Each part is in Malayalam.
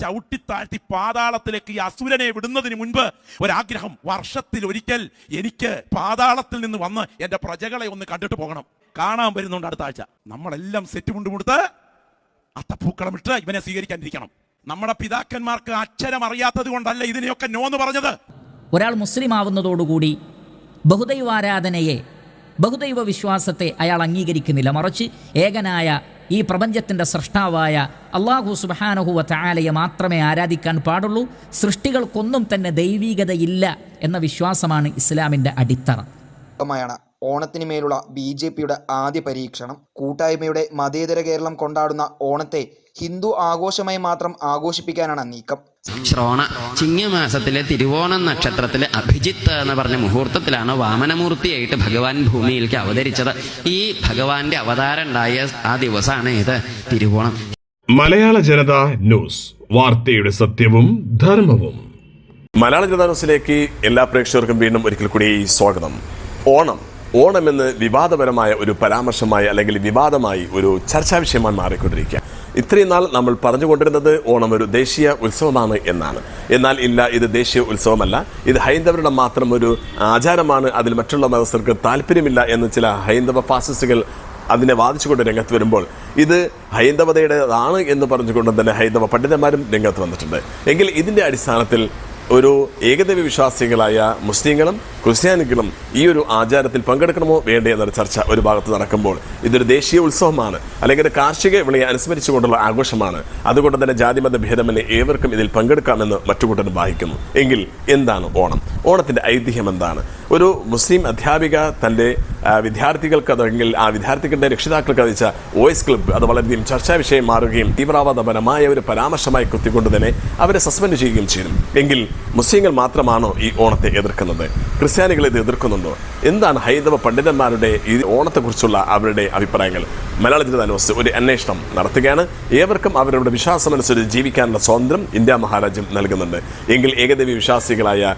ചവിട്ടിത്താഴ്ത്തി പാതാളത്തിലേക്ക് ഈ അസുരനെ വിടുന്നതിന് മുൻപ് ഒരാഗ്രഹം വർഷത്തിൽ ഒരിക്കൽ എനിക്ക് പാതാളത്തിൽ നിന്ന് വന്ന് എന്റെ പ്രജകളെ ഒന്ന് കണ്ടിട്ട് പോകണം. കാണാൻ വരുന്നുണ്ട് അടുത്ത ആഴ്ച. നമ്മളെല്ലാം സെറ്റ് കൊണ്ടുമുടുത്ത് അത്തപ്പൂക്കളം ഇട്ട് ഇവനെ സ്വീകരിക്കാനിരിക്കണം. നമ്മുടെ പിതാക്കന്മാർക്ക് അക്ഷരം അറിയാത്തത് കൊണ്ടല്ല ഇതിനെയൊക്കെ നോന്ന് പറഞ്ഞത്. ഒരാൾ മുസ്ലിം ആവുന്നതോടുകൂടി ബഹുദൈവാരാധനയെ ബഹുദൈവ വിശ്വാസത്തെ അയാൾ അംഗീകരിക്കുന്നില്ല. മറിച്ച് ഏകനായ ഈ പ്രപഞ്ചത്തിന്റെ സൃഷ്ടാവായ അള്ളാഹു സുബാനഹുവ താലയെ മാത്രമേ ആരാധിക്കാൻ പാടുള്ളൂ. സൃഷ്ടികൾക്കൊന്നും തന്നെ ദൈവീകതയില്ല എന്ന വിശ്വാസമാണ് ഇസ്ലാമിന്റെ അടിത്തറ. ഓണത്തിന് മേലുള്ള ബി ജെ പിയുടെ ആദ്യ പരീക്ഷണം. കൂട്ടായ്മയുടെ മതേതര കേരളം കൊണ്ടാടുന്ന ഓണത്തെ ഹിന്ദു ആഘോഷമായി മാത്രം ആഘോഷിപ്പിക്കാനാണ് നീക്കം. ശ്രോണ ചിങ്ങമാസത്തിലെ തിരുവോണം നക്ഷത്രത്തിലെ അഭിജിത്ത് എന്ന് പറഞ്ഞ മുഹൂർത്തത്തിലാണ് വാമനമൂർത്തിയായിട്ട് ഭഗവാൻ ഭൂമിയിലേക്ക് അവതരിച്ചത്. ഈ ഭഗവാന്റെ അവതാരം ഉണ്ടായ ആ ദിവസമാണ് ഇത്. തിരുവോണം. മലയാള ജനത ന്യൂസ്. വാർത്തയുടെ സത്യവും ധർമ്മവും. മലയാള ജനതാ ന്യൂസിലേക്ക് എല്ലാ പ്രേക്ഷകർക്കും വീണ്ടും ഒരിക്കൽ കൂടി സ്വാഗതം. ഓണം ഓണം എന്ന് വിവാദപരമായ ഒരു പരാമർശമായി അല്ലെങ്കിൽ വിവാദമായി ഒരു ചർച്ചാ വിഷയമായി മാറിക്കൊണ്ടിരിക്കുക ഇത്രയും നാൾ നമ്മൾ പറഞ്ഞുകൊണ്ടിരുന്നത് ഓണം ഒരു ദേശീയ ഉത്സവമാണ് എന്നാണ്. എന്നാൽ ഇല്ല ഇത് ദേശീയ ഉത്സവമല്ല. ഇത് ഹൈന്ദവരുടെ മാത്രം ഒരു ആചാരമാണ്. അതിൽ മറ്റുള്ള മതസ്ഥർക്ക് താല്പര്യമില്ല എന്ന് ചില ഹൈന്ദവ ഫാസിസ്റ്റുകൾ അതിനെ വാദിച്ചുകൊണ്ട് രംഗത്ത് വരുമ്പോൾ ഇത് ഹൈന്ദവതയുടേതാണ് എന്ന് പറഞ്ഞുകൊണ്ട് തന്നെ ഹൈന്ദവ പണ്ഡിതന്മാരും രംഗത്ത് വന്നിട്ടുണ്ട്. എങ്കിൽ ഇതിന്റെ അടിസ്ഥാനത്തിൽ ഒരു ഏകദൈവ വിശ്വാസികളായ മുസ്ലിങ്ങളും ക്രിസ്ത്യാനികളും ഈ ഒരു ആചാരത്തിൽ പങ്കെടുക്കണമോ വേണ്ടേ എന്നൊരു ചർച്ച ഒരു ഭാഗത്ത് നടക്കുമ്പോൾ ഇതൊരു ദേശീയ ഉത്സവമാണ് അല്ലെങ്കിൽ കാർഷിക വിളയെ അനുസ്മരിച്ചുകൊണ്ടുള്ള ആഘോഷമാണ്. അതുകൊണ്ട് തന്നെ ജാതിമത ഭേദമന്യേ ഏവർക്കും ഇതിൽ പങ്കെടുക്കാമെന്ന് മറ്റു കൂട്ടർ വായിക്കുന്നു. എങ്കിൽ എന്താണ് ഓണം? ഓണത്തിന്റെ ഐതിഹ്യം എന്താണ്? ഒരു മുസ്ലിം അധ്യാപിക തന്റെ വിദ്യാർത്ഥികൾക്ക് അതെങ്കിൽ ആ വിദ്യാർത്ഥികളുടെ രക്ഷിതാക്കൾക്ക് അതിച്ച വോയിസ് ക്ലബ്ബ് അത് വളരെയധികം ചർച്ചാ വിഷയം മാറുകയും തീവ്രവാദപരമായ ഒരു പരാമർശമായി കുത്തിക്കൊണ്ട് തന്നെ അവരെ സസ്പെൻഡ് ചെയ്യുകയും ചെയ്യും എങ്കിൽ മുസ്ലിങ്ങൾ മാത്രമാണോ ഈ ഓണത്തെ എതിർക്കുന്നത്? ക്രിസ്ത്യാനികൾ ഇത് എതിർക്കുന്നുണ്ടോ? എന്താണ് ഹൈന്ദവ പണ്ഡിതന്മാരുടെ ഈ ഓണത്തെക്കുറിച്ചുള്ള അവരുടെ അഭിപ്രായങ്ങൾ? മലയാള ജനതാ ന്യൂസ് ഒരു അന്വേഷണം നടത്തുകയാണ്. ഏവർക്കും അവരുടെ വിശ്വാസമനുസരിച്ച് ജീവിക്കാനുള്ള സ്വാതന്ത്ര്യം ഇന്ത്യ മഹാരാജ്യം നൽകുന്നുണ്ട്. എങ്കിൽ ഏകദേവി വിശ്വാസികളായ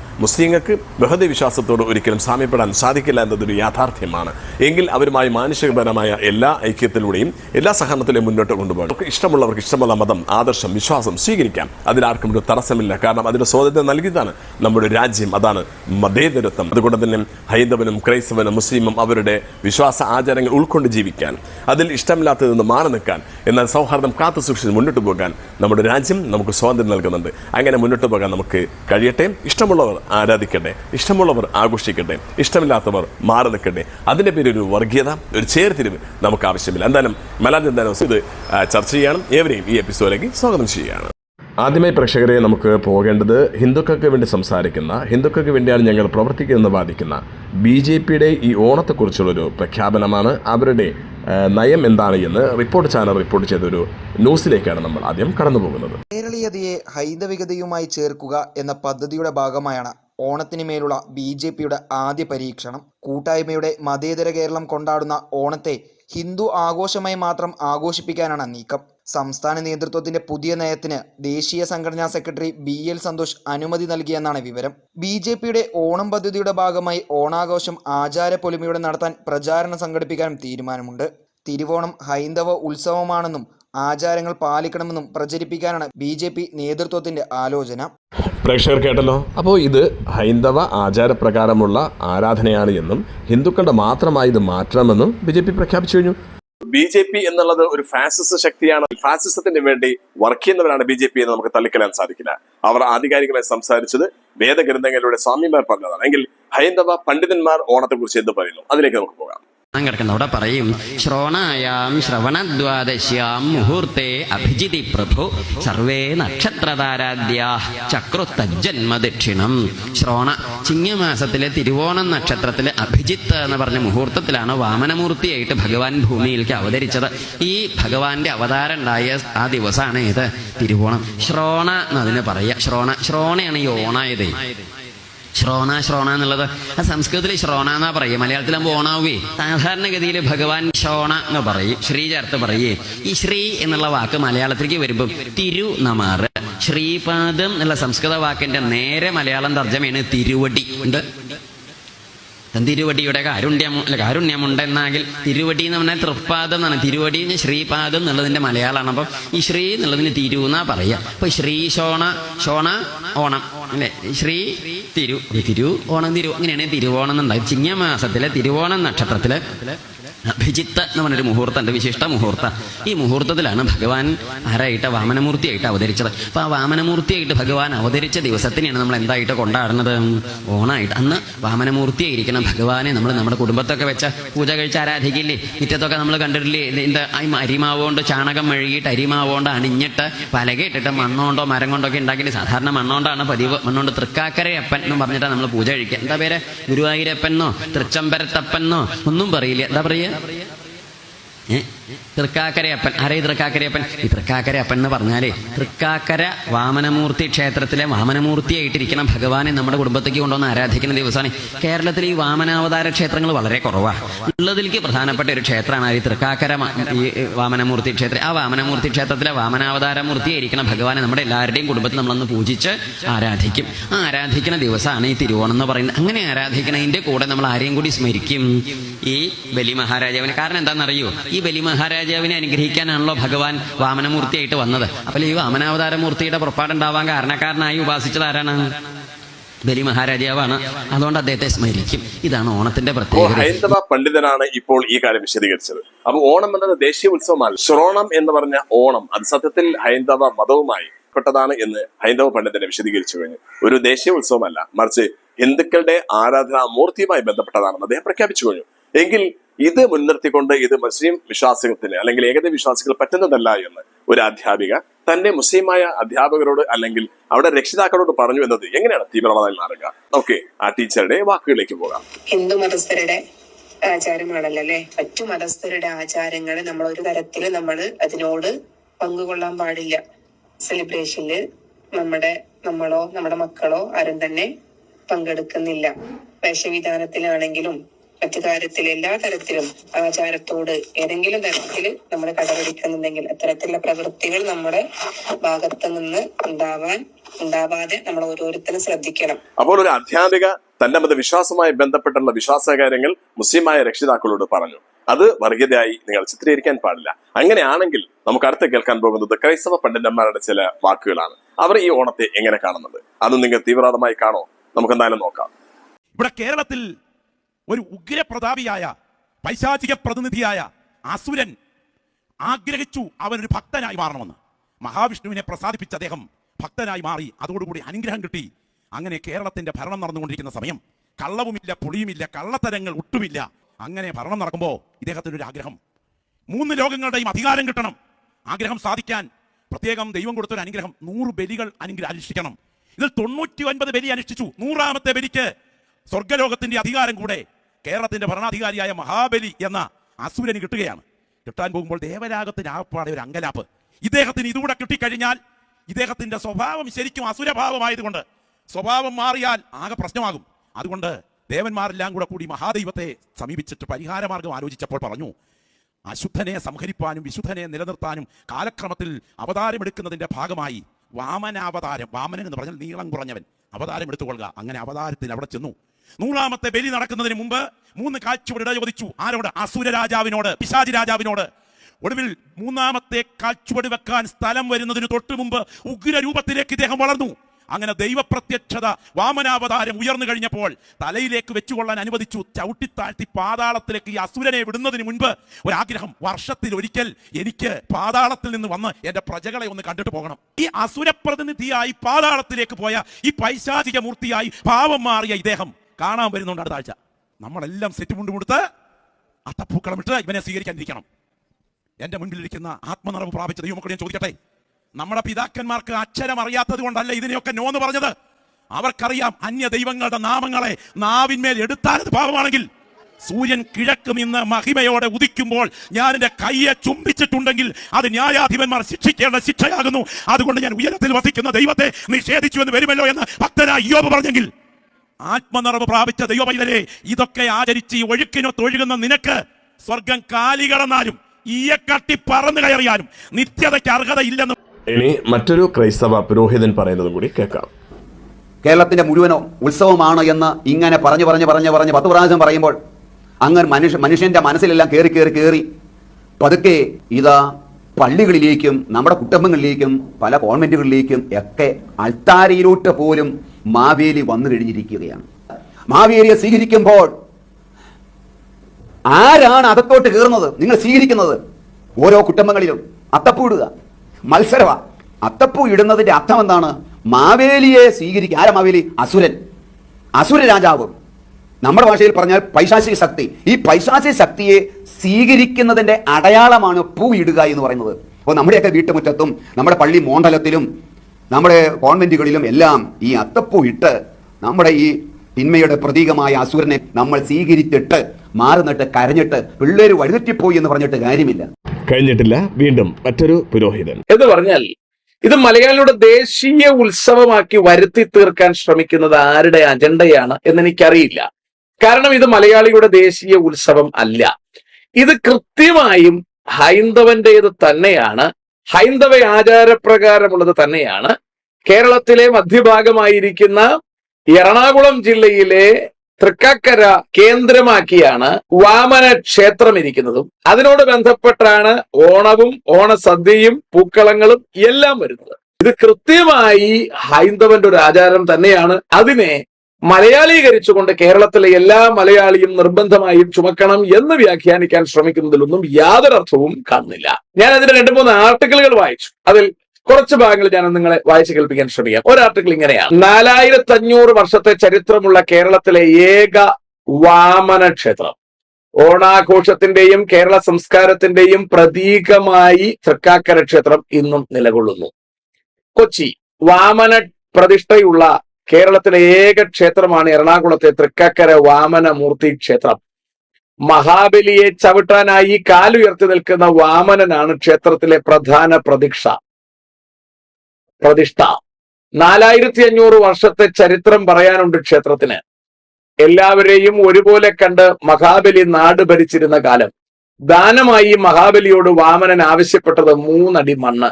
മുസ്ലിങ്ങൾക്ക് ബഹുദ വിശ്വാസത്തോട് ഒരിക്കലും സാമ്യപ്പെടാൻ സാധിക്കില്ല എന്നതൊരു യാഥാർത്ഥ്യമാണ്. എങ്കിൽ അവരുമായി മാനുഷികപരമായ എല്ലാ ഐക്യത്തിലൂടെയും എല്ലാ സഹകരണത്തിലൂടെയും മുന്നോട്ട് കൊണ്ടുപോകണം അവർക്ക് ഇഷ്ടമുള്ളവർക്ക് ഇഷ്ടമുള്ള മതം ആദർശം വിശ്വാസം സ്വീകരിക്കാം. അതിലാർക്കും ഒരു തടസ്സമില്ല. കാരണം അതിന് സ്വാതന്ത്ര്യം നൽകിയതാണ് നമ്മുടെ രാജ്യം. അതാണ് മതേതരത്വം. അതുകൊണ്ട് തന്നെ ഹൈന്ദവനും ക്രൈസ്തവനും മുസ്ലിമും അവരുടെ വിശ്വാസ ആചാരങ്ങൾ ഉൾക്കൊണ്ട് ജീവിക്കാൻ അതിൽ ഇഷ്ടമില്ലാത്തതിൽ നിന്ന് മാറി നിൽക്കാൻ എന്നാൽ സൗഹാർദ്ദം കാത്തു സൂക്ഷിച്ച് മുന്നോട്ട് പോകാൻ നമ്മുടെ രാജ്യം നമുക്ക് സ്വാതന്ത്ര്യം നൽകുന്നുണ്ട്. അങ്ങനെ മുന്നോട്ട് പോകാൻ നമുക്ക് കഴിയട്ടെ. ഇഷ്ടമുള്ളവർ ആരാധിക്കട്ടെ? ഇഷ്ടമുള്ളവർ ആഘോഷിക്കട്ടെ. ഇഷ്ടമില്ലാത്തവർ മാറി നിൽക്കട്ടെ അതിന്റെ പേര് ഒരു വർഗീയത ഒരു ചേർത്തിരിവ് നമുക്ക് ആവശ്യമില്ല. എന്തായാലും മലാജ് എന്തായാലും ഇത് ചർച്ച ചെയ്യണം. ഏവരെയും ഈ എപ്പിസോഡിലേക്ക് സ്വാഗതം ചെയ്യുകയാണ്. ആദ്യമായി പ്രേക്ഷകരെ നമുക്ക് പോകേണ്ടത് ഹിന്ദുക്കൾക്ക് വേണ്ടി സംസാരിക്കുന്ന ഹിന്ദുക്കൾക്ക് വേണ്ടിയാണ് ഞങ്ങൾ പ്രവർത്തിക്കുന്നതെന്ന് വാദിക്കുന്ന ബി ജെ പിയുടെ ഈ ഓണത്തെക്കുറിച്ചുള്ളൊരു പ്രഖ്യാപനമാണ്. അവരുടെ നയം എന്താണ് എന്ന് റിപ്പോർട്ട് ചാനൽ റിപ്പോർട്ട് ചെയ്തൊരു ന്യൂസിലേക്കാണ് നമ്മൾ ആദ്യം കടന്നു പോകുന്നത് കേരളീയതയെ ഹൈന്ദവികതയുമായി ചേർക്കുക എന്ന പദ്ധതിയുടെ ഭാഗമായാണ് ഓണത്തിന് മേലുള്ള ബി ജെ പിയുടെ ആദ്യ പരീക്ഷണം. കൂട്ടായ്മയുടെ മതേതര കേരളം കൊണ്ടാടുന്ന ഓണത്തെ ഹിന്ദു ആഘോഷമായി മാത്രം ആഘോഷിപ്പിക്കാനാണ് നീക്കം. സംസ്ഥാന നേതൃത്വത്തിന്റെ പുതിയ നയത്തിന് ദേശീയ സംഘടനാ സെക്രട്ടറി ബി എൽ സന്തോഷ് അനുമതി നൽകിയെന്നാണ് വിവരം. ബി ജെ പിയുടെ ഓണം പദ്ധതിയുടെ ഭാഗമായി ഓണാഘോഷം ആചാര പൊലിമയോടെ നടത്താൻ പ്രചാരണം സംഘടിപ്പിക്കാനും തീരുമാനമുണ്ട്. തിരുവോണം ഹൈന്ദവ ഉത്സവമാണെന്നും ആചാരങ്ങൾ പാലിക്കണമെന്നും പ്രചരിപ്പിക്കാനാണ് ബി നേതൃത്വത്തിന്റെ ആലോചന. പ്രേക്ഷകർ കേട്ടല്ലോ? അപ്പോൾ ഇത് ഹൈന്ദവ ആചാരപ്രകാരമുള്ള ആരാധനയാണ് എന്നും ഹിന്ദുക്കളുടെ മാത്രമായി ഇത് മാറ്റണമെന്നും ബി ജെ പി പ്രഖ്യാപിച്ചു കഴിഞ്ഞു. ബി ജെ പി എന്നുള്ളത് ഒരു ഫാസിസ്റ്റ് ശക്തിയാണ്. ഫാസിസത്തിന് വേണ്ടി വർക്ക് ചെയ്യുന്നവരാണ് ബി ജെ പി എന്ന് നമുക്ക് തള്ളിക്കളയാൻ സാധിക്കില്ല. അവർ ആധികാരികമായി സംസാരിച്ചത് വേദഗ്രന്ഥങ്ങളിലൂടെ സ്വാമിമാർ പറഞ്ഞതാണ്. എങ്കിൽ ഹൈന്ദവ പണ്ഡിതന്മാർ ഓണത്തെക്കുറിച്ച് എന്ത് പറയുന്നു? അതിലേക്ക് നമുക്ക് പോകാം. കിടക്കുന്ന. അവിടെ പറയും ശ്രോണായാം ശ്രവണദ്വാദശ്യാം മുഹൂർത്തെ അഭിജിതി പ്രഭു സർവേ നക്ഷത്രതാരാദ്യാ ചക്രുത്തജ്ജന്മ ദക്ഷിണം ശ്രോണ ചിങ്ങമാസത്തിലെ തിരുവോണം നക്ഷത്രത്തിലെ അഭിജിത്ത് എന്ന് പറഞ്ഞ മുഹൂർത്തത്തിലാണ് വാമനമൂർത്തിയായിട്ട് ഭഗവാൻ ഭൂമിയിലേക്ക് അവതരിച്ചത്. ഈ ഭഗവാന്റെ അവതാരം ഉണ്ടായ ആ ദിവസമാണ് ഇത് തിരുവോണം. ശ്രോണ എന്നതിന് പറയുക ശ്രോണ ശ്രോണയാണ് ഈ ഓണായത്. ശ്രോണ ശ്രോണ എന്നുള്ളത്. ആ സംസ്കൃതത്തിൽ ശ്രോണ എന്നാ പറയുക മലയാളത്തിലാകുമ്പോൾ ഓണാവേ സാധാരണഗതിയിൽ ഭഗവാൻ ശ്രോണ എന്ന് പറയും. ശ്രീ ചേർത്ത് പറയേ. ഈ ശ്രീ എന്നുള്ള വാക്ക് മലയാളത്തിലേക്ക് വരുമ്പോൾ തിരു നമാറ് ശ്രീപാദം എന്നുള്ള സംസ്കൃത വാക്കിന്റെ നേരെ മലയാളം തർജമയാണ് തിരുവടി. ഉണ്ട്? തിരുവടിയുടെ കാരുണ്യം അല്ല കാരുണ്യമുണ്ടെന്നാകിൽ തിരുവടി എന്ന് പറഞ്ഞാൽ തൃപ്പാദം എന്നാണ്. തിരുവടി ശ്രീപാദം എന്നുള്ളതിന്റെ മലയാളമാണ്. അപ്പം ഈ ശ്രീ എന്നുള്ളതിന് തിരു എന്നാ പറയുക അപ്പൊ ശ്രീ ശോണ ശോണ ഓണം അല്ലെ? ശ്രീ തിരു തിരു ഓണം തിരു അങ്ങനെയാണ് തിരുവോണം എന്നുണ്ടായി ചിങ്ങമാസത്തിലെ തിരുവോണം നക്ഷത്രത്തിലെ അഭിജിത്ത് എന്ന് പറഞ്ഞൊരു മുഹൂർത്തമുണ്ട് വിശിഷ്ട മുഹൂർത്തം. ഈ മുഹൂർത്തത്തിലാണ് ഭഗവാൻ ആരായിട്ട് വാമനമൂർത്തിയായിട്ട് അവതരിച്ചത്. അപ്പൊ ആ വാമനമൂർത്തിയായിട്ട് ഭഗവാൻ അവതരിച്ച ദിവസത്തിനെയാണ് നമ്മൾ എന്തായിട്ട് കൊണ്ടാടുന്നത്? ഓണായിട്ട്. അന്ന് വാമനമൂർത്തിയായിരിക്കണം ഭഗവാനെ നമ്മൾ നമ്മുടെ കുടുംബത്തൊക്കെ വെച്ച പൂജ കഴിച്ച് ആരാധിക്കില്ലേ? നിത്യത്തൊക്കെ നമ്മൾ കണ്ടിട്ടില്ലേ? ഇതിന്റെ ഈ അരിമാവ് കൊണ്ട് ചാണകം മെഴുകിയിട്ട് അരിമാവുകൊണ്ട് അണിഞ്ഞിട്ട് പലകയിട്ടിട്ട് മണ്ണുകൊണ്ടോ മരം കൊണ്ടോ ഒക്കെ ഉണ്ടാക്കിയിട്ട് സാധാരണ മണ്ണുകൊണ്ടാണ് പതിവ്. മണ്ണുകൊണ്ട് തൃക്കാക്കരയപ്പൻ എന്ന് പറഞ്ഞിട്ടാണ് നമ്മൾ പൂജ കഴിക്കുക. എന്താ പേര്? ഗുരുവായൂരപ്പനോ? തൃച്ചമ്പരത്തപ്പനോ ഒന്നും പറയില്ല. എന്താ പറയുക ¿Eh? തൃക്കാക്കരയപ്പൻ ആരെ തൃക്കാക്കരയപ്പൻ? ഈ തൃക്കാക്കരയപ്പൻ എന്ന് പറഞ്ഞാലേ തൃക്കാക്കര വാമനമൂർത്തി ക്ഷേത്രത്തിലെ വാമനമൂർത്തിയായിട്ടിരിക്കണം ഭഗവാനെ നമ്മുടെ കുടുംബത്തേക്ക് കൊണ്ടുവന്ന് ആരാധിക്കുന്ന ദിവസമാണ്. കേരളത്തിൽ ഈ വാമനാവതാര ക്ഷേത്രങ്ങൾ വളരെ കുറവാണ് ഉള്ളതിലേക്ക് പ്രധാനപ്പെട്ട ഒരു ക്ഷേത്രമാണ് ഈ തൃക്കാക്കര ഈ വാമനമൂർത്തി ക്ഷേത്രം. ആ വാമനമൂർത്തി ക്ഷേത്രത്തിലെ വാമനാവതാര മൂർത്തിയായിരിക്കണം ഭഗവാനെ നമ്മുടെ എല്ലാവരുടെയും കുടുംബത്തിൽ നമ്മളൊന്ന് പൂജിച്ച് ആരാധിക്കും. ആ ആരാധിക്കുന്ന ദിവസമാണ് ഈ തിരുവോണം എന്ന് പറയുന്നത്. അങ്ങനെ ആരാധിക്കുന്നതിന്റെ കൂടെ നമ്മൾ ആരെയും കൂടി സ്മരിക്കും. ഈ ബലി മഹാരാജാവിനെ. കാരണം എന്താണെന്നറിയോ? ഈ ബലി മഹാരാജാവിനെ അനുഗ്രഹിക്കാനാണല്ലോ ഭഗവാൻ വാമനമൂർത്തിയായിട്ട് വന്നത്. അപ്പോൾ ഈ വാമനാവതാര മൂർത്തിയുടെ പുറപ്പാടുണ്ടാവാൻ കാരണക്കാരനായി ഉപാസിച്ചത് ആരാണ്? ബലി മഹാരാജാവാണ്. അതുകൊണ്ട് അദ്ദേഹത്തെ സ്മരിക്കും. ഇതാണ് ഓണത്തിന്റെ പ്രത്യേകത. ഹൈന്ദവ പണ്ഡിതനാണ് ഇപ്പോൾ ഈ കാര്യം വിശദീകരിച്ചത്. അപ്പൊ ഓണം എന്നത് ദേശീയ ഉത്സവമാണ്. ശ്രോണം എന്ന് പറഞ്ഞ ഓണം അത് സത്യത്തിൽ ഹൈന്ദവ മതവുമായി പെട്ടതാണ് എന്ന് ഹൈന്ദവ പണ്ഡിതനെ വിശദീകരിച്ചു കഴിഞ്ഞു. ഒരു ദേശീയ ഉത്സവമല്ല. മറിച്ച് ഹിന്ദുക്കളുടെ ആരാധനാ മൂർത്തിയുമായി ബന്ധപ്പെട്ടതാണെന്ന് അദ്ദേഹം പ്രഖ്യാപിച്ചു കഴിഞ്ഞു. എങ്കിൽ ഇത് മുൻനിർത്തിക്കൊണ്ട് ഇത് മുസ്ലിം വിശ്വാസികത്തിന് അല്ലെങ്കിൽ ഏകദ വിശ്വാസികൾ പറ്റുന്നതല്ല എന്ന് ഒരു അധ്യാപിക തന്റെ മുസ്ലിമായ അധ്യാപകരോട് അല്ലെങ്കിൽ അവിടെ രക്ഷിതാക്കളോട് പറഞ്ഞു എന്നത് എങ്ങനെയാണ് തീവ്രവാദം മാറുക? ഓക്കെ ആ ടീച്ചറുടെ വാക്കുകളിലേക്ക് പോകാം. ഹിന്ദു മതസ്ഥരുടെ ആചാരമാണല്ലോ അല്ലെ മറ്റു മതസ്ഥരുടെ ആചാരങ്ങൾ നമ്മൾ ഒരു തരത്തിൽ നമ്മൾ അതിനോട് പങ്കുകൊള്ളാൻ പാടില്ല. സെലിബ്രേഷനിൽ നമ്മുടെ നമ്മളോ നമ്മുടെ മക്കളോ ആരും തന്നെ പങ്കെടുക്കുന്നില്ല. വേഷവിധാനത്തിലാണെങ്കിലും മറ്റു കാര്യത്തിൽ എല്ലാ തരത്തിലും ആചാരത്തോട് ഏതെങ്കിലും തരത്തിൽ നമ്മൾ കടപിടിക്കുന്നുണ്ടെങ്കിൽ അത്തരത്തിലുള്ള പ്രവൃത്തികൾ നമ്മുടെ ഭാഗത്ത് നിന്ന് ഉണ്ടാവാൻ ഉണ്ടാവാതെ നമ്മൾ ഓരോരുത്തരും ശ്രദ്ധിക്കണം. അപ്പോൾ ഒരു അധ്യാപിക തന്റെ മതവിശ്വാസവുമായി ബന്ധപ്പെട്ടുള്ള വിശ്വാസ കാര്യങ്ങൾ മുസ്ലിമായ രക്ഷിതാക്കളോട് പറഞ്ഞു. അത് വർഗീയതയായി നിങ്ങൾ ചിത്രീകരിക്കാൻ പാടില്ല. അങ്ങനെയാണെങ്കിൽ നമുക്ക് അടുത്ത് കേൾക്കാൻ പോകുന്നത് ക്രൈസ്തവ പണ്ഡിതന്മാരുടെ ചില വാക്കുകളാണ്. അവർ ഈ ഓണത്തെ എങ്ങനെ കാണുന്നത്? അത് നിങ്ങൾ തീവ്രവാദമായി കാണോ നമുക്ക് എന്തായാലും നോക്കാം. ഇവിടെ കേരളത്തിൽ ഒരു ഉഗ്രപ്രതാപിയായ പൈശാചിക പ്രതിനിധിയായ അസുരൻ ആഗ്രഹിച്ചു അവനൊരു ഭക്തനായി മാറണമെന്ന്. മഹാവിഷ്ണുവിനെ പ്രസാദിപ്പിച്ച അദ്ദേഹം ഭക്തനായി മാറി അതോടുകൂടി അനുഗ്രഹം കിട്ടി. അങ്ങനെ കേരളത്തിന്റെ ഭരണം നടന്നുകൊണ്ടിരിക്കുന്ന സമയം കള്ളവുമില്ല പുളിയുമില്ല കള്ളത്തരങ്ങൾ ഒട്ടുമില്ല. അങ്ങനെ ഭരണം നടക്കുമ്പോൾ ഇദ്ദേഹത്തിന് ഒരു ആഗ്രഹം. മൂന്ന് ലോകങ്ങളുടെയും അധികാരം കിട്ടണം. ആഗ്രഹം സാധിക്കാൻ പ്രത്യേകം ദൈവം കൊടുത്തൊരു അനുഗ്രഹം. നൂറ് ബലികൾ അനുഗ്രഹം അനുഷ്ഠിക്കണം. ഇതിൽ തൊണ്ണൂറ്റി ഒൻപത് ബലി അനുഷ്ഠിച്ചു. നൂറാമത്തെ ബലിക്ക് സ്വർഗലോകത്തിന്റെ അധികാരം കൂടെ കേരളത്തിന്റെ ഭരണാധികാരിയായ മഹാബലി എന്ന അസുരന് കിട്ടുകയാണ്. കിട്ടാൻ പോകുമ്പോൾ ദേവരാഗത്തിന് ആപ്പാടെ ഒരു അങ്കലാപ്പ്. ഇദ്ദേഹത്തിന് ഇതുകൂടെ കിട്ടിക്കഴിഞ്ഞാൽ ഇദ്ദേഹത്തിന്റെ സ്വഭാവം ശരിക്കും അസുരഭാവമായതുകൊണ്ട് സ്വഭാവം മാറിയാൽ ആകെ പ്രശ്നമാകും. അതുകൊണ്ട് ദേവന്മാരെല്ലാം കൂടെ കൂടി മഹാദൈവത്തെ സമീപിച്ചിട്ട് പരിഹാരമാർഗം ആലോചിച്ചപ്പോൾ പറഞ്ഞു അശുദ്ധനെ സംഹരിപ്പാനും വിശുദ്ധനെ നിലനിർത്താനും കാലക്രമത്തിൽ അവതാരമെടുക്കുന്നതിന്റെ ഭാഗമായി വാമനാവതാരം. വാമനൻ എന്ന് പറഞ്ഞാൽ നീളം കുറഞ്ഞവൻ. അവതാരം എടുത്തുകൊള്ളുക. അങ്ങനെ അവതാരത്തിൽ അവിടെ ചെന്നു. നൂറാമത്തെ ബലി നടക്കുന്നതിന് മുമ്പ് മൂന്ന് കാഴ്ചയോട് ഇട ചോദിച്ചു. ആരോട്? അസുര രാജാവിനോട് പിശാചി രാജാവിനോട്. ഒടുവിൽ മൂന്നാമത്തെ കാഴ്ചവടി വെക്കാൻ സ്ഥലം വരുന്നതിന് തൊട്ടു മുമ്പ് ഉഗ്രരൂപത്തിലേക്ക് ഇദ്ദേഹം വളർന്നു. അങ്ങനെ ദൈവപ്രത്യക്ഷത വാമനാവതാരം ഉയർന്നു കഴിഞ്ഞപ്പോൾ തലയിലേക്ക് വെച്ചുകൊള്ളാൻ അനുവദിച്ചു. ചവിട്ടിത്താഴ്ത്തി പാതാളത്തിലേക്ക് ഈ അസുരനെ വിടുന്നതിന് മുൻപ് ഒരാഗ്രഹം വർഷത്തിൽ ഒരിക്കൽ എനിക്ക് പാതാളത്തിൽ നിന്ന് വന്ന് എന്റെ പ്രജകളെ ഒന്ന് കണ്ടിട്ട് പോകണം. ഈ അസുരപ്രതിനിധിയായി പാതാളത്തിലേക്ക് പോയ ഈ പൈശാചിക മൂർത്തിയായി പാവം മാറിയ ഇദ്ദേഹം കാണാൻ വരുന്നുണ്ട് അടുത്ത ആഴ്ച. നമ്മളെല്ലാം സെറ്റ് മുണ്ട് മുണ്ടുമുടുത്ത് അത്തപ്പൂക്കളമിട്ട് ഇവനെ സ്വീകരിക്കാനിരിക്കണം. എന്റെ മുൻപിലിരിക്കുന്ന ആത്മനിറവ് പ്രാപിച്ച ദൈവമക്കളെ ഞാൻ ചോദിക്കട്ടെ? നമ്മുടെ പിതാക്കന്മാർക്ക് അക്ഷരം അറിയാത്തത് കൊണ്ടല്ല ഇതിനെയൊക്കെ നോന്ന് പറഞ്ഞത്. അവർക്കറിയാം അന്യ ദൈവങ്ങളുടെ നാമങ്ങളെ നാവിന്മേൽ എടുത്താലത് പാപമാണെങ്കിൽ. സൂര്യൻ കിഴക്കും ഇന്ന് മഹിമയോടെ ഉദിക്കുമ്പോൾ ഞാൻ എന്റെ കയ്യെ ചുംബിച്ചിട്ടുണ്ടെങ്കിൽ അത് ന്യായാധിപന്മാർ ശിക്ഷിക്കേണ്ട ശിക്ഷയാകുന്നു. അതുകൊണ്ട് ഞാൻ ഉയരത്തിൽ വസിക്കുന്ന ദൈവത്തെ നിഷേധിച്ചു എന്ന് വരുമല്ലോ എന്ന് ഭക്തനായി യോബ് പറഞ്ഞെങ്കിൽ. ആത്മനിറവ് പ്രാപിച്ച ദൈവമൈതലേ ഇതൊക്കെ ആചരിച്ച് ഈ ഒഴുക്കിനൊത്തൊഴുകുന്ന നിനക്ക് സ്വർഗം കാലി കടന്നാലും ഈയക്കട്ടി പറന്നു കയറിയാലും നിത്യതയ്ക്ക് അർഹതയില്ലെന്ന് ഇനി മറ്റൊരു ക്രൈസ്തവ പുരോഹിതൻ പറയുന്നത് കൂടി കേൾക്കാം. കേരളത്തിന്റെ മുഴുവനോ ഉത്സവമാണ് എന്ന് ഇങ്ങനെ പറഞ്ഞു പറഞ്ഞു പറഞ്ഞു പറഞ്ഞ് പത്ത് പ്രാവശ്യം പറയുമ്പോൾ അങ്ങ് മനുഷ്യ മനുഷ്യന്റെ മനസ്സിലെല്ലാം കയറി കയറി കയറി പതുക്കെ ഇതാ പള്ളികളിലേക്കും നമ്മുടെ കുടുംബങ്ങളിലേക്കും പല കോൺവെന്റുകളിലേക്കും ഒക്കെ അൾത്താരയിലോട്ട് പോലും മാവേലി വന്നു കഴിഞ്ഞിരിക്കുകയാണ് മാവേലിയെ സ്വീകരിക്കുമ്പോൾ ആരാണ് അകത്തോട്ട് കയറുന്നത്? നിങ്ങൾ സ്വീകരിക്കുന്നത് ഓരോ കുടുംബങ്ങളിലും അത്തപ്പൂ ഇടുക മത്സരമാ അത്തപ്പൂ ഇടുന്നതിന്റെ അർത്ഥം എന്താണ്? മാവേലിയെ സ്വീകരിക്കുക ആരാ മാവേലി? അസുരൻ. അസുര രാജാവ്. നമ്മുടെ ഭാഷയിൽ പറഞ്ഞാൽ പൈശാചിക ശക്തി. ഈ പൈശാചിക ശക്തിയെ സ്വീകരിക്കുന്നതിന്റെ അടയാളമാണ് പൂ ഇടുക എന്ന് പറയുന്നത്. അപ്പോൾ നമ്മുടെയൊക്കെ വീട്ടുമുറ്റത്തും നമ്മുടെ പള്ളി മോണ്ടലത്തിലും നമ്മുടെ കോൺവെന്റുകളിലും എല്ലാം ഈ അത്തപ്പൂ ഇട്ട് നമ്മുടെ ഈ തിന്മയുടെ പ്രതീകമായ അസുരനെ നമ്മൾ സ്വീകരിച്ചിട്ട് മാറുന്നിട്ട് കരഞ്ഞിട്ട് പിള്ളേര് വഴിതെറ്റിപ്പോയി എന്ന് പറഞ്ഞിട്ട് കാര്യമില്ല. കഴിഞ്ഞിട്ടില്ല. വീണ്ടും മറ്റൊരു പുരോഹിതൻ. എന്ന് പറഞ്ഞാൽ ഇത് മലയാളിയുടെ ദേശീയ ഉത്സവമാക്കി വരുത്തി തീർക്കാൻ ശ്രമിക്കുന്നത് ആരുടെ അജണ്ടയാണ് എന്ന് എനിക്കറിയില്ല കാരണം ഇത് മലയാളിയുടെ ദേശീയ ഉത്സവം അല്ല. ഇത് കൃത്യമായും ഹൈന്ദവന്റേത് തന്നെയാണ്. ഹൈന്ദവ ആചാരപ്രകാരമുള്ളത് തന്നെയാണ്. കേരളത്തിലെ മധ്യഭാഗമായിരിക്കുന്ന എറണാകുളം ജില്ലയിലെ തൃക്കാക്കര കേന്ദ്രമാക്കിയാണ് വാമന ക്ഷേത്രം ഇരിക്കുന്നതും. അതിനോട് ബന്ധപ്പെട്ടാണ് ഓണവും ഓണസദ്യയും പൂക്കളങ്ങളും എല്ലാം വരുന്നത്. ഇത് കൃത്യമായി ഹൈന്ദവന്റെ ഒരു ആചാരം തന്നെയാണ്. അതിനെ മലയാളീകരിച്ചുകൊണ്ട് കേരളത്തിലെ എല്ലാ മലയാളിയും നിർബന്ധമായും ചുമക്കണം എന്ന് വ്യാഖ്യാനിക്കാൻ ശ്രമിക്കുന്നതിലൊന്നും യാതൊരർത്ഥവും കാണുന്നില്ല ഞാൻ അതിന്റെ രണ്ട് മൂന്ന് ആർട്ടിക്കിളുകൾ വായിച്ചു. അതിൽ കുറച്ച് ഭാഗങ്ങൾ ഞാൻ നിങ്ങളെ വായിച്ചു കേൾപ്പിക്കാൻ ശ്രമിക്കാം. ഒരു ഇങ്ങനെയാണ്. നാലായിരത്തി അഞ്ഞൂറ് വർഷത്തെ ചരിത്രമുള്ള കേരളത്തിലെ ഏക വാമന ക്ഷേത്രം. ഓണാഘോഷത്തിന്റെയും കേരള സംസ്കാരത്തിന്റെയും പ്രതീകമായി തൃക്കാക്കര ക്ഷേത്രം ഇന്നും നിലകൊള്ളുന്നു. കൊച്ചി വാമന പ്രതിഷ്ഠയുള്ള കേരളത്തിലെ ഏക ക്ഷേത്രമാണ് എറണാകുളത്തെ തൃക്കാക്കര വാമനമൂർത്തി ക്ഷേത്രം. മഹാബലിയെ ചവിട്ടാനായി കാലുയർത്തി നിൽക്കുന്ന വാമനനാണ് ക്ഷേത്രത്തിലെ പ്രധാന പ്രതിഷ്ഠ. പ്രതിഷ്ഠ. നാലായിരത്തി അഞ്ഞൂറ് വർഷത്തെ ചരിത്രം പറയാനുണ്ട് ക്ഷേത്രത്തിന്. എല്ലാവരെയും ഒരുപോലെ കണ്ട് മഹാബലി നാട് ഭരിച്ചിരുന്ന കാലം. ദാനമായി മഹാബലിയോട് വാമനൻ ആവശ്യപ്പെട്ടത് മൂന്നടി മണ്ണ്.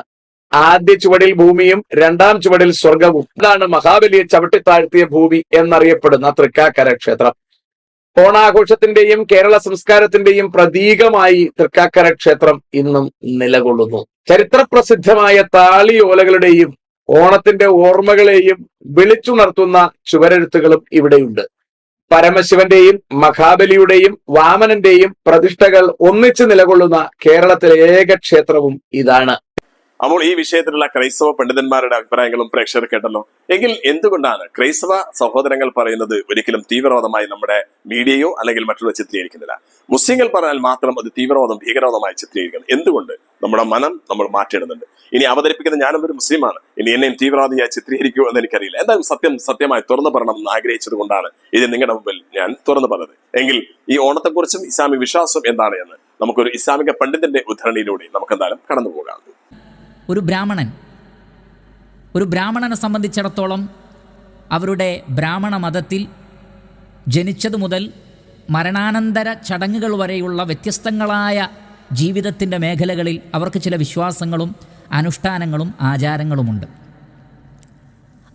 ആദ്യ ചുവടിൽ ഭൂമിയും രണ്ടാം ചുവടിൽ സ്വർഗവും ഇതാണ് മഹാബലിയെ ചവിട്ടിത്താഴ്ത്തിയ ഭൂമി എന്നറിയപ്പെടുന്ന തൃക്കാക്കര ക്ഷേത്രം. ഓണാഘോഷത്തിന്റെയും കേരള സംസ്കാരത്തിന്റെയും പ്രതീകമായി തൃക്കാക്കര ക്ഷേത്രം ഇന്നും നിലകൊള്ളുന്നു. ചരിത്രപ്രസിദ്ധമായ താളിയോലകളുടെയും ഓണത്തിന്റെ ഓർമ്മകളെയും വിളിച്ചുണർത്തുന്ന ചുവരെഴുത്തുകളും ഇവിടെയുണ്ട്. പരമശിവന്റെയും മഹാബലിയുടെയും വാമനന്റെയും പ്രതിഷ്ഠകൾ ഒന്നിച്ചു നിലകൊള്ളുന്ന കേരളത്തിലെ ഏക ക്ഷേത്രവും ഇതാണ്. അപ്പോൾ ഈ വിഷയത്തിലുള്ള ക്രൈസ്തവ പണ്ഡിതന്മാരുടെ അഭിപ്രായങ്ങളും പ്രേക്ഷകർ കേട്ടല്ലോ. എങ്കിൽ എന്തുകൊണ്ടാണ് ക്രൈസ്തവ സഹോദരങ്ങൾ പറയുന്നത് ഒരിക്കലും തീവ്രവാദമായി നമ്മുടെ മീഡിയയോ അല്ലെങ്കിൽ മറ്റുള്ള ചിത്രീകരിക്കുന്നില്ല? മുസ്ലിങ്ങൾ പറഞ്ഞാൽ മാത്രം അത് തീവ്രവാദം ഭീകരവാദമായി ചിത്രീകരിക്കണം എന്തുകൊണ്ട്? നമ്മുടെ മനം നമ്മൾ മാറ്റിയിടുന്നുണ്ട് ഇനി അവതരിപ്പിക്കുന്ന ഞാനും ഒരു മുസ്ലിമാണ്. ഇനി എന്നെയും തീവ്രവാദിയായി ചിത്രീകരിക്കുമോ എന്ന് എനിക്കറിയില്ല. എന്തായാലും സത്യം സത്യമായി തുറന്നു പറയണം എന്ന് ആഗ്രഹിച്ചത് കൊണ്ടാണ് ഇത് നിങ്ങളുടെ മുമ്പിൽ ഞാൻ തുറന്നു പറഞ്ഞത്. എങ്കിൽ ഈ ഓണത്തെക്കുറിച്ചും ഇസ്ലാമിക വിശ്വാസം എന്താണ് എന്ന് നമുക്കൊരു ഇസ്ലാമിക പണ്ഡിതന്റെ ഉദ്ധരണിയിലൂടെ നമുക്ക് എന്തായാലും കടന്നു പോകാം ഒരു ബ്രാഹ്മണൻ ഒരു ബ്രാഹ്മണനെ സംബന്ധിച്ചിടത്തോളം അവരുടെ ബ്രാഹ്മണ മതത്തിൽ ജനിച്ചതു മുതൽ മരണാനന്തര ചടങ്ങുകൾ വരെയുള്ള വ്യത്യസ്തങ്ങളായ ജീവിതത്തിന്റെ മേഖലകളിൽ അവർക്ക് ചില വിശ്വാസങ്ങളും അനുഷ്ഠാനങ്ങളും ആചാരങ്ങളുമുണ്ട്.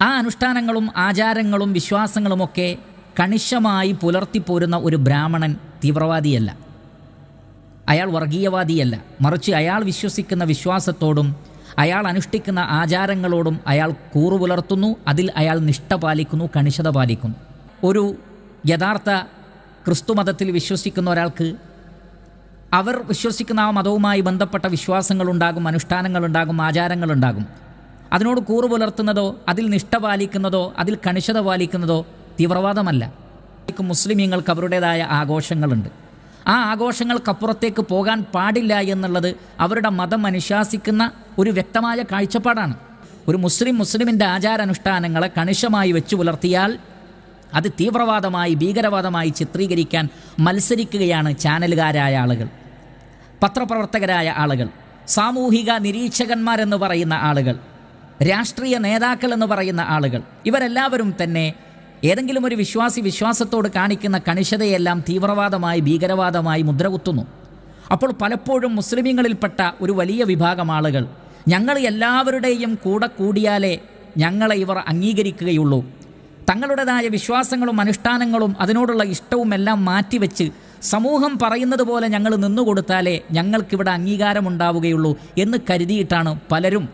ആ അനുഷ്ഠാനങ്ങളും ആചാരങ്ങളും വിശ്വാസങ്ങളുമൊക്കെ കണിശമായി പുലർത്തിപ്പോരുന്ന ഒരു ബ്രാഹ്മണൻ തീവ്രവാദിയല്ല. അയാൾ വർഗീയവാദിയല്ല. മറിച്ച് അയാൾ വിശ്വസിക്കുന്ന വിശ്വാസത്തോടും അയാൾ അനുഷ്ഠിക്കുന്ന ആചാരങ്ങളോടും അയാൾ കൂറു പുലർത്തുന്നു അതിൽ അയാൾ നിഷ്ഠ പാലിക്കുന്നു കണിശത പാലിക്കുന്നു. ഒരു യഥാർത്ഥ ക്രിസ്തുമതത്തിൽ വിശ്വസിക്കുന്ന ഒരാൾക്ക് അവർ വിശ്വസിക്കുന്ന ആ മതവുമായി ബന്ധപ്പെട്ട വിശ്വാസങ്ങളുണ്ടാകും അനുഷ്ഠാനങ്ങളുണ്ടാകും ആചാരങ്ങളുണ്ടാകും. അതിനോട് കൂറു പുലർത്തുന്നതോ അതിൽ നിഷ്ഠ പാലിക്കുന്നതോ അതിൽ കണിശത പാലിക്കുന്നതോ തീവ്രവാദമല്ല. മുസ്ലിമീങ്ങൾക്ക് അവരുടേതായ ആഘോഷങ്ങളുണ്ട്. ആ ആഘോഷങ്ങൾക്കപ്പുറത്തേക്ക് പോകാൻ പാടില്ല എന്നുള്ളത് അവരുടെ മതം അനുശാസിക്കുന്ന ഒരു വ്യക്തമായ കാഴ്ചപ്പാടാണ്. ഒരു മുസ്ലിം മുസ്ലിമിന്റെ ആചാരാനുഷ്ഠാനങ്ങളെ കണിശമായി വെച്ചു പുലർത്തിയാൽ അത് തീവ്രവാദമായി ഭീകരവാദമായി ചിത്രീകരിക്കാൻ മത്സരിക്കുകയാണ് ചാനലുകാരായ ആളുകൾ. പത്രപ്രവർത്തകരായ ആളുകൾ. സാമൂഹിക നിരീക്ഷകന്മാരെന്ന് പറയുന്ന ആളുകൾ. രാഷ്ട്രീയ നേതാക്കൾ എന്ന് പറയുന്ന ആളുകൾ. ഇവരെല്ലാവരും തന്നെ ഏതെങ്കിലും ഒരു വിശ്വാസി വിശ്വാസത്തോട് കാണിക്കുന്ന കണിശതയെല്ലാം തീവ്രവാദമായി ഭീകരവാദമായി മുദ്രകുത്തുന്നു. അപ്പോൾ പലപ്പോഴും മുസ്ലിമീങ്ങളിൽപ്പെട്ട ഒരു വലിയ വിഭാഗം ആളുകൾ ഞങ്ങൾ എല്ലാവരുടെയും കൂടെ കൂടിയാലേ ഞങ്ങളെ ഇവർ അംഗീകരിക്കുകയുള്ളൂ. തങ്ങളുടേതായ വിശ്വാസങ്ങളും അനുഷ്ഠാനങ്ങളും അതിനോടുള്ള ഇഷ്ടവും എല്ലാം മാറ്റിവെച്ച് സമൂഹം പറയുന്നത് പോലെ ഞങ്ങൾ നിന്നുകൊടുത്താലേ ഞങ്ങൾക്കിവിടെ അംഗീകാരമുണ്ടാവുകയുള്ളൂ എന്ന് കരുതിയിട്ടാണ് പലരും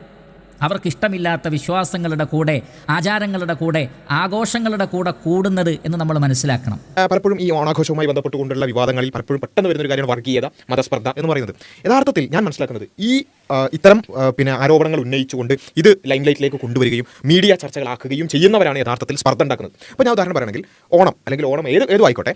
അവർക്കിഷ്ടമില്ലാത്ത വിശ്വാസങ്ങളുടെ കൂടെ ആചാരങ്ങളുടെ കൂടെ ആഘോഷങ്ങളുടെ കൂടെ കൂടുന്നത് എന്ന് നമ്മൾ മനസ്സിലാക്കണം. പലപ്പോഴും ഈ ഓണാഘോഷവുമായി ബന്ധപ്പെട്ടുകൊണ്ടുള്ള വിവാദങ്ങളിൽ പലപ്പോഴും പെട്ടെന്ന് വരുന്ന ഒരു കാര്യമാണ് വർഗീയത മതസ്പർദ്ധ എന്ന് പറയുന്നത്. യഥാർത്ഥത്തിൽ ഞാൻ മനസ്സിലാക്കുന്നത് ഈ ഇത്തരം പിന്നെ ആരോപണങ്ങൾ ഉന്നയിച്ചുകൊണ്ട് ഇത് ലൈം ലൈറ്റിലേക്ക് കൊണ്ടുവരികയും മീഡിയ ചർച്ചകളാക്കുകയും ചെയ്യുന്നവരാണ് യഥാർത്ഥത്തിൽ സ്പർദ്ധ ഉണ്ടാക്കുന്നത്. അപ്പോൾ ഞാൻ ഉദാഹരണം പറയുകയാണെങ്കിൽ ഓണം അല്ലെങ്കിൽ ഓണം ഏത് ഏതും ആയിക്കോട്ടെ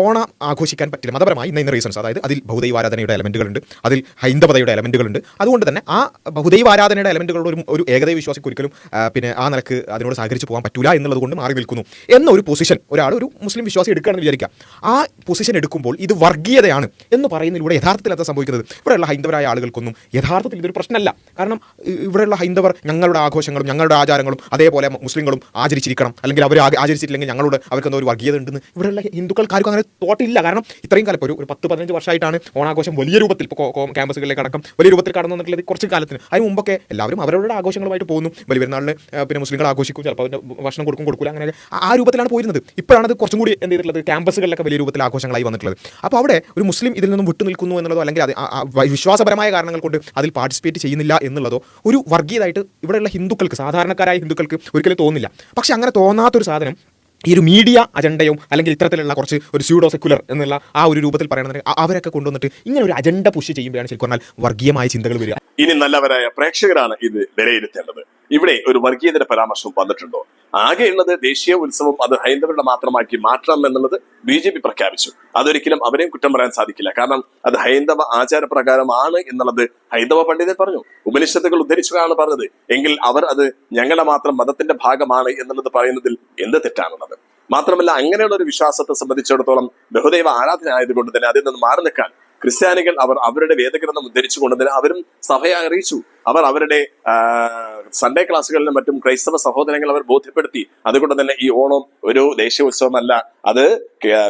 ഓണം ആഘോഷിക്കാൻ പറ്റില്ല. മതപരമായി ഇന്ന ഇന്ന റീസൺസ് അതായത് അതിൽ ബഹുദൈവാരാധനയുടെ എലമെന്റുകളുണ്ട് അതിൽ ഹൈന്ദവതയുടെ എലമെന്റുകളുണ്ട് അതുകൊണ്ട് തന്നെ ആ ബഹുദൈവാരാധനയുടെ എലമെന്റുകളുടെ ഒരു ഒരു ഏകദൈവ വിശ്വാസിക്ക് ഒരിക്കലും പിന്നെ ആ നിലയ്ക്ക് അതിനോട് സഹകരിച്ച് പോകാൻ പറ്റൂല എന്നുള്ളത് കൊണ്ട് മാറി നിൽക്കുന്നു. എന്നൊരു പൊസിഷൻ ഒരാൾ ഒരു മുസ്ലിം വിശ്വാസി എടുക്കുകയാണെന്ന് വിചാരിക്കുക. ആ പൊസിഷൻ എടുക്കുമ്പോൾ ഇത് വർഗീയതയാണ് എന്ന് പറയുന്നതിലൂടെ യഥാർത്ഥത്തിൽ അത് സംഭവിക്കുന്നത്? ഇവിടെയുള്ള ഹൈന്ദവരായ ആളുകൾക്കൊന്നും യഥാർത്ഥത്തിൽ ഇതൊരു പ്രശ്നമല്ല. കാരണം ഇവിടെയുള്ള ഹൈന്ദവർ ഞങ്ങളുടെ ആഘോഷങ്ങളും ഞങ്ങളുടെ ആചാരങ്ങളും അതേപോലെ മുസ്ലിങ്ങളും ആചരിച്ചിരിക്കണം. അല്ലെങ്കിൽ അവർ ആചരിച്ചിട്ടില്ലെങ്കിൽ ഞങ്ങളോട് അവർക്കൊന്നും ഒരു വർഗീയത ഉണ്ടെന്ന് ഇവിടെയുള്ള ഹിന്ദുക്കൾക്കാർക്കും അങ്ങനെ തോട്ടില്ല. കാരണം ഇത്രയും കാലം ഒരു പത്ത് പതിനഞ്ച് വർഷമായിട്ടാണ് ഓണാഘോഷം വലിയ രൂപത്തിൽ ഇപ്പോൾ ക്യാമ്പസുകളിലേക്ക് അടക്കം വലിയ രൂപത്തിൽ കടന്നു വന്നിട്ടുള്ളത് കുറച്ച് കാലത്തിന്. അതിന് മുമ്പൊക്കെ എല്ലാവരും അവരവരുടെ ആഘോഷങ്ങളുമായിട്ട് പോകുന്നു. വലിയ പെരുന്നാളിന് പിന്നെ മുസ്ലിങ്ങൾ ആഘോഷിക്കും ചിലപ്പോൾ അതിന്റെ ഭക്ഷണം കൊടുക്കും കൊടുക്കില്ല അങ്ങനെ ആ- രൂപത്തിലാണ് പോയിരുന്നത്. ഇപ്പോഴാണ് അത് കുറച്ചും കൂടി എന്ത് ചെയ്തിട്ടുള്ളത്? ക്യാമ്പസുകളിലൊക്കെ വലിയ രൂപത്തിൽ ആഘോഷങ്ങളായി വന്നിട്ടുള്ളത്. അപ്പോൾ അവിടെ ഒരു മുസ്ലിം ഇതിൽ നിന്നും വിട്ടു നിൽക്കുന്നു എന്നുള്ളതോ അല്ലെങ്കിൽ അത് വിശ്വാസപരമായ കാരണങ്ങൾ കൊണ്ട് അതിൽ പാർട്ടിസിപ്പേറ്റ് ചെയ്യുന്നില്ല എന്നുള്ളതോ ഒരു വർഗീയതായിട്ട് ഇവിടെയുള്ള ഹിന്ദുക്കൾക്ക് സാധാരണക്കാരായ ഹിന്ദുക്കൾക്ക് ഒരിക്കലും തോന്നില്ല പക്ഷേ അങ്ങനെ തോന്നാത്തൊരു സാധനം ഈ ഒരു മീഡിയ അജണ്ടയും അല്ലെങ്കിൽ ഇത്തരത്തിലുള്ള കുറച്ച് ഒരു സ്യൂഡോ സെക്കുലർ എന്നുള്ള ആ ഒരു രൂപത്തിൽ പറയണമെന്നുണ്ടെങ്കിൽ അവരൊക്കെ കൊണ്ടുവന്നിട്ട് ഇങ്ങനെ ഒരു അജണ്ട പുഷ് ചെയ്യുമ്പോഴാണ് ശരിക്കും പറഞ്ഞാൽ വർഗീയമായ ചിന്തകൾ വരിക. ഇനി നല്ലവരായ പ്രേക്ഷകരാണ് ഇത് വിലയിരുത്തേണ്ടത്. ഇവിടെ ഒരു വർഗീയതയുടെ പരാമർശം വന്നിട്ടുണ്ടോ? ആകെയുള്ളത് ദേശീയ ഉത്സവം അത് ഹൈന്ദവരുടെ മാത്രമാക്കി മാറ്റണം എന്നുള്ളത് ബി ജെ പി പ്രഖ്യാപിച്ചു. അതൊരിക്കലും അവരെയും കുറ്റം പറയാൻ സാധിക്കില്ല. കാരണം അത് ഹൈന്ദവ ആചാരപ്രകാരമാണ് എന്നുള്ളത് ഹൈന്ദവ പണ്ഡിതൻ പറഞ്ഞു. ഉപനിഷത്തുകൾ ഉദ്ധരിച്ചുകയാണ് പറഞ്ഞത്. എങ്കിൽ അവർ അത് ഞങ്ങളെ മാത്രം മതത്തിന്റെ ഭാഗമാണ് എന്നുള്ളത് പറയുന്നതിൽ എന്ത് തെറ്റാണുള്ളത്? മാത്രമല്ല അങ്ങനെയുള്ള ഒരു വിശ്വാസത്തെ സംബന്ധിച്ചിടത്തോളം ബഹുദൈവ ആരാധന ആയതുകൊണ്ട് തന്നെ അതിൽ നിന്ന് മാറി നിൽക്കാൻ ക്രിസ്ത്യാനികൾ അവർ അവരുടെ വേദഗ്രന്ഥം ഉദ്ധരിച്ചു കൊണ്ടതിന് അവരും സഭയെ അറിയിച്ചു. അവർ അവരുടെ സൺഡേ ക്ലാസ്സുകളിലും മറ്റും ക്രൈസ്തവ സഹോദരങ്ങൾ അവർ ബോധ്യപ്പെടുത്തി. അതുകൊണ്ട് തന്നെ ഈ ഓണം ഒരു ദേശീയ ഉത്സവമല്ല അത്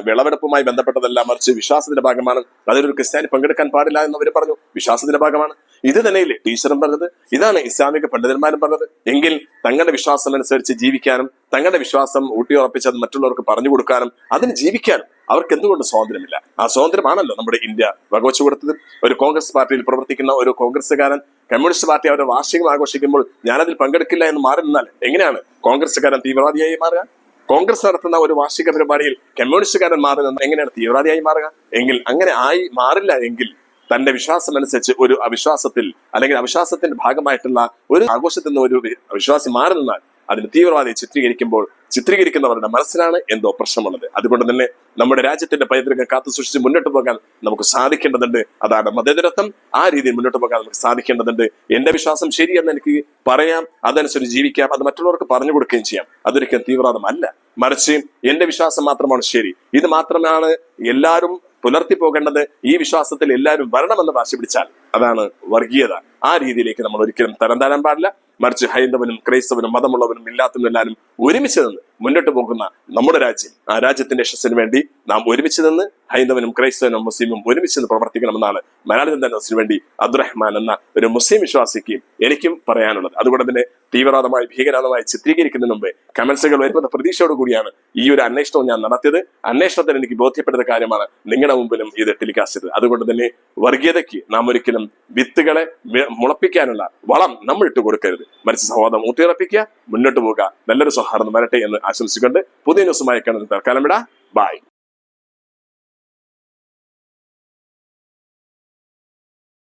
വിളവെടുപ്പുമായി ബന്ധപ്പെട്ടതല്ല മറിച്ച് വിശ്വാസത്തിന്റെ ഭാഗമാണ്. അതിലൊരു ക്രിസ്ത്യാനി പങ്കെടുക്കാൻ പാടില്ല എന്ന് അവർ പറഞ്ഞു. വിശ്വാസത്തിന്റെ ഭാഗമാണ്. ഇത് തന്നെയില്ലേ ടീച്ചറും പറഞ്ഞത്? ഇതാണ് ഇസ്ലാമിക പണ്ഡിതന്മാരും പറഞ്ഞത്. എങ്കിൽ തങ്ങളുടെ വിശ്വാസം അനുസരിച്ച് ജീവിക്കാനും തങ്ങളുടെ വിശ്വാസം ഊട്ടിയുറപ്പിച്ചത് മറ്റുള്ളവർക്ക് പറഞ്ഞു കൊടുക്കാനും അതിന് ജീവിക്കാനും അവർക്ക് എന്തുകൊണ്ട് സ്വാതന്ത്ര്യമില്ല? ആ സ്വാതന്ത്ര്യമാണല്ലോ നമ്മുടെ ഇന്ത്യ വകവച്ചു കൊടുത്തത്. ഒരു കോൺഗ്രസ് പാർട്ടിയിൽ പ്രവർത്തിക്കുന്ന ഒരു കോൺഗ്രസ്സുകാരൻ കമ്മ്യൂണിസ്റ്റ് പാർട്ടി അവരുടെ വാർഷികം ആഘോഷിക്കുമ്പോൾ ഞാനതിൽ പങ്കെടുക്കില്ല എന്ന് മാറി നിന്നാൽ എങ്ങനെയാണ് കോൺഗ്രസ്സുകാരൻ തീവ്രവാദിയായി മാറുക? കോൺഗ്രസ് നടത്തുന്ന ഒരു വാർഷിക പരിപാടിയിൽ കമ്മ്യൂണിസ്റ്റുകാരൻ മാറി നിന്ന് എങ്ങനെയാണ് തീവ്രവാദിയായി മാറുക? എങ്കിൽ അങ്ങനെ ആയി മാറില്ല എങ്കിൽ തന്റെ വിശ്വാസം അനുസരിച്ച് ഒരു അവിശ്വാസത്തിൽ അല്ലെങ്കിൽ അവിശ്വാസത്തിന്റെ ഭാഗമായിട്ടുള്ള ഒരു ആഘോഷത്തിൽ നിന്ന് ഒരു വിശ്വാസി മാറി നിന്നാൽ അതിന് തീവ്രവാദിയെ ചിത്രീകരിക്കുമ്പോൾ ചിത്രീകരിക്കുന്നവരുടെ മനസ്സിലാണ് എന്തോ പ്രശ്നമുള്ളത്. അതുകൊണ്ട് തന്നെ നമ്മുടെ രാജ്യത്തിന്റെ പൈതൃകം കാത്തു സൂക്ഷിച്ച് മുന്നോട്ട് പോകാൻ നമുക്ക് സാധിക്കേണ്ടതുണ്ട്. അതാണ് മതേതരത്വം. ആ രീതിയിൽ മുന്നോട്ട് പോകാൻ നമുക്ക് സാധിക്കേണ്ടതുണ്ട്. എന്റെ വിശ്വാസം ശരിയെന്ന് എനിക്ക് പറയാം. അതനുസരിച്ച് ജീവിക്കാം. അത് മറ്റുള്ളവർക്ക് പറഞ്ഞു കൊടുക്കുകയും ചെയ്യാം. അതൊരിക്കലും തീവ്രവാദമല്ല. മറിച്ച് എന്റെ വിശ്വാസം മാത്രമാണ് ശരി. ഇത് മാത്രമാണ് എല്ലാവരും പുലർത്തി പോകേണ്ടത്. ഈ വിശ്വാസത്തിൽ എല്ലാവരും വരണമെന്ന് വാശി പിടിച്ചാൽ അതാണ് വർഗീയത. ആ രീതിയിലേക്ക് നമ്മൾ ഒരിക്കലും തരം തരാൻ പാടില്ല. മറിച്ച് ഹൈന്ദവനും ക്രൈസ്തവനും മതമുള്ളവനും ഇല്ലാത്തവനും എല്ലാവരും ഒരുമിച്ച് നിന്ന് മുന്നോട്ട് പോകുന്ന നമ്മുടെ രാജ്യം ആ രാജ്യത്തിന്റെ യശസ്സിന് വേണ്ടി നാം ഒരുമിച്ച് നിന്ന് ഹൈന്ദവനും ക്രൈസ്തവനും മുസ്ലിമും ഒരുമിച്ച് നിന്ന് പ്രവർത്തിക്കണമെന്നാണ് മലയാളി ജനതസിന് വേണ്ടി അബ്ദുറഹ്മാൻ എന്ന ഒരു മുസ്ലിം വിശ്വാസിക്ക് എനിക്കും പറയാനുള്ളത്. അതുകൊണ്ട് തന്നെ തീവ്രവാദമായി ഭീകരവാദമായി ചിത്രീകരിക്കുന്നതിന് മുമ്പ് കമൽസുകൾ വരുന്ന പ്രതീക്ഷയോട് കൂടിയാണ് ഈ ഒരു അന്വേഷണവും ഞാൻ നടത്തിയത്. അന്വേഷണത്തിൽ എനിക്ക് ബോധ്യപ്പെടുന്ന കാര്യമാണ് നിങ്ങളുടെ മുമ്പിലും ഇത് ടെലികാസ്റ്റ് ചെയ്തത്. അതുകൊണ്ട് തന്നെ വർഗീയതയ്ക്ക് നാം ഒരിക്കലും വിത്തുകളെ മുളപ്പിക്കാനുള്ള വളം നമ്മൾ ഇട്ട് കൊടുക്കരുത്. മറിച്ച് സഹോദരം ഊട്ടിയുറപ്പിക്കുക മുന്നോട്ട് പോവുക. നല്ലൊരു സൗഹാർദ്ദം വരട്ടെ എന്ന് ആശംസിച്ചുകൊണ്ട് പുതിയ ന്യൂസുമായി കാണുന്ന തൽക്കാലം ഇടാ ബൈ.